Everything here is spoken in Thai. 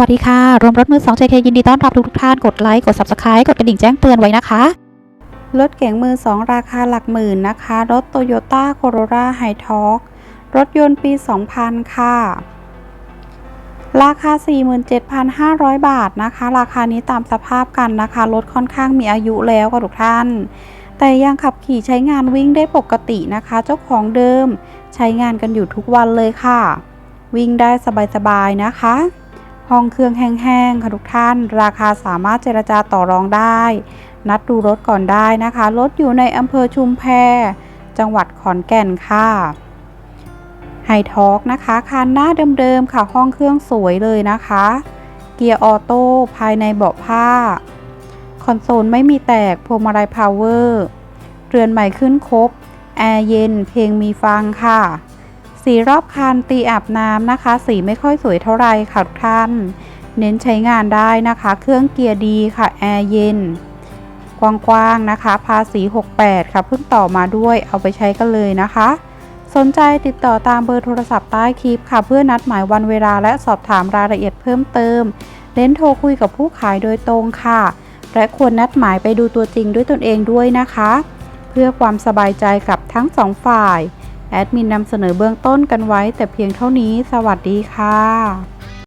วัสดีค่ะ รวมรถมือ2 JK ยินดีต้อนรับทุกทุกท่าน กดไลค์ กด Subscribe กดกระดิ่งแจ้งเตือนไว้นะคะ รถเก๋งมือ 2 ราคาหลักหมื่นนะคะ รถ Toyota Corolla h i t o r q รถยนต์ปี 2000 ค่ะ ราคา 47,500 บาทนะคะ ราคานี้ตามสภาพกันนะคะ รถค่อนข้างมีอายุแล้วค่ะทุกท่าน แต่ยังขับขี่ใช้งานวิ่งได้ปกตินะคะ เจ้าของเดิมใช้งานกันอยู่ทุกวันเลยค่ะ วิ่งได้สบายๆนะคะ ห้องเครื่องแห้งๆค่ะทุกท่าน ราคาสามารถเจรจาต่อรองได้ นัดดูรถก่อนได้นะคะ รถอยู่ในอำเภอชุมแพ จังหวัดขอนแก่นค่ะไฮทอกนะคะ คันหน้าเดิมๆค่ะ ห้องเครื่องสวยเลยนะคะ เกียร์ออโต้ภายในเบาะผ้า คอนโซลไม่มีแตกพวงมาลัยพาวเวอร์ เรือนใหม่ขึ้นครบ แอร์เย็น เพลงมีฟังค่ะ สีรอบคันตีอาบน้ำนะคะ สีไม่ค่อยสวยเท่าไรค่ะทุกท่าน เน้นใช้งานได้นะคะ เครื่องเกียร์ดีค่ะแอร์เย็น กว้างๆนะคะ ภาษี 68 ค่ะเพิ่งต่อมาด้วยเอาไปใช้กันเลยนะคะ สนใจติดต่อตามเบอร์โทรศัพท์ใต้คลิปค่ะ เพื่อนัดหมายวันเวลาและสอบถามรายละเอียดเพิ่มเติมเน้นโทรคุยกับผู้ขายโดยตรงค่ะ และควรนัดหมายไปดูตัวจริงด้วยตนเองด้วยนะคะ เพื่อความสบายใจกับทั้งสองฝ่าย แอดมินนำเสนอเบื้องต้นกันไว้แต่เพียงเท่านี้ สวัสดีค่ะ